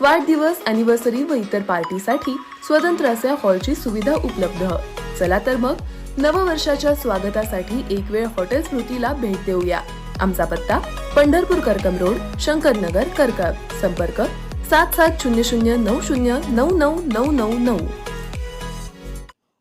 वाढदिवस अॅनिव्हर्सरी व इतर पार्टीसाठी स्वतंत्र असे हॉलची सुविधा उपलब्ध. चला तर मग नववर्षाच्या स्वागतासाठी एक वेळ हॉटेल स्मृतीला भेट देऊया. आमचा पत्ता पंढरपूर करकम रोड शंकरनगर करकम संपर्क सात सात शून्य शून्य नऊ शून्य नऊ नऊ नऊ नऊ नऊ.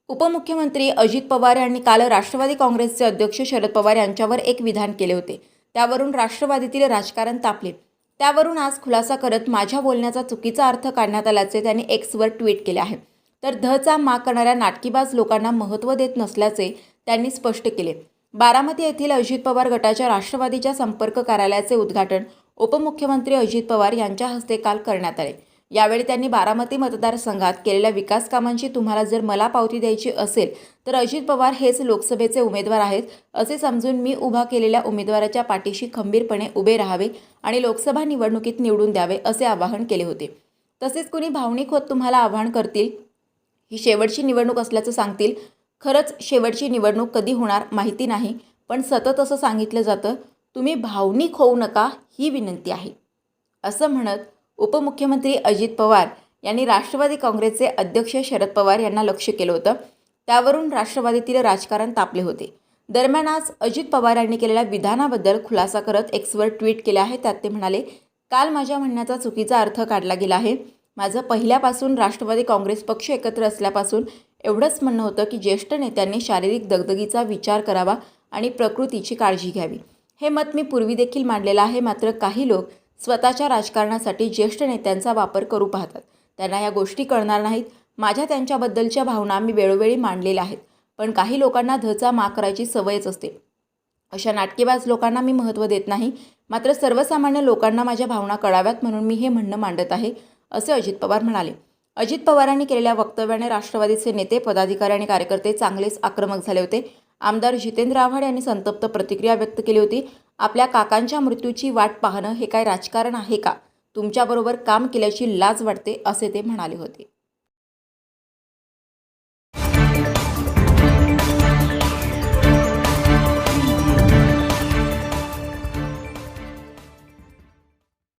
उपमुख्यमंत्री अजित पवार यांनी काल राष्ट्रवादी काँग्रेसचे अध्यक्ष शरद पवार यांच्यावर एक विधान केले होते. त्यावरून राष्ट्रवादीतील राजकारण तापले. त्यावरून आज खुलासा करत माझ्या बोलण्याचा चुकीचा अर्थ काढण्यात आल्याचे त्यांनी एक्सवर ट्विट केले आहे. तर धचा माग करणाऱ्या नाटकीबाज लोकांना महत्त्व देत नसल्याचे त्यांनी स्पष्ट केले. बारामती येथील अजित पवार गटाच्या राष्ट्रवादीच्या संपर्क कार्यालयाचे उद्घाटन उपमुख्यमंत्री अजित पवार यांच्या हस्ते काल करण्यात आले. यावेळी त्यांनी बारामती मतदारसंघात केलेल्या विकास कामांची तुम्हाला जर मला पावती द्यायची असेल तर अजित पवार हेच लोकसभेचे उमेदवार आहेत असे समजून मी उभा केलेल्या उमेदवाराच्या पाठीशी खंबीरपणे उभे राहावे आणि लोकसभा निवडणुकीत निवडून द्यावे असे आवाहन केले होते. तसेच कुणी भावनिक होत तुम्हाला आवाहन करतील ही शेवटची निवडणूक असल्याचं सांगतील. खरंच शेवटची निवडणूक कधी होणार माहिती नाही पण सतत असं सांगितलं जातं तुम्ही भावनिक होऊ नका ही विनंती आहे. असं म्हणत उपमुख्यमंत्री अजित पवार यांनी राष्ट्रवादी काँग्रेसचे अध्यक्ष शरद पवार यांना लक्ष केलं होतं. त्यावरून राष्ट्रवादीतील राजकारण तापले होते. दरम्यान आज अजित पवार यांनी केलेल्या विधानाबद्दल खुलासा करत एक्सवर ट्विट केले आहे. त्यात ते म्हणाले काल माझ्या म्हणण्याचा चुकीचा अर्थ काढला गेला आहे. माझं पहिल्यापासून राष्ट्रवादी काँग्रेस पक्ष एकत्र असल्यापासून एवढंच म्हणणं होतं की ज्येष्ठ नेत्यांनी शारीरिक दगदगीचा विचार करावा आणि प्रकृतीची काळजी घ्यावी. हे मत मी पूर्वी देखील मांडलेलं आहे. मात्र काही लोक स्वतःच्या राजकारणासाठी ज्येष्ठ नेत्यांचा वापर करू पाहतात. त्यांना या गोष्टी कळणार नाहीत. माझ्या त्यांच्याबद्दलच्या भावना मी वेळोवेळी मांडलेल्या आहेत. पण काही लोकांना धचा माग करायची सवयच असते. अशा नाटकेबाज लोकांना मी महत्त्व देत नाही. मात्र सर्वसामान्य लोकांना माझ्या भावना कळाव्यात म्हणून मी हे म्हणणं मांडत आहे असे अजित पवार म्हणाले. अजित पवारांनी केलेल्या वक्तव्याने राष्ट्रवादीचे नेते पदाधिकारी आणि कार्यकर्ते चांगलेच आक्रमक झाले होते. आमदार जितेंद्र आव्हाड यांनी संतप्त प्रतिक्रिया व्यक्त केली होती. आपल्या काकांच्या मृत्यूची वाट पाहणं हे काय राजकारण आहे का? तुमच्याबरोबर काम केल्याची लाज वाटते असे ते म्हणाले होते.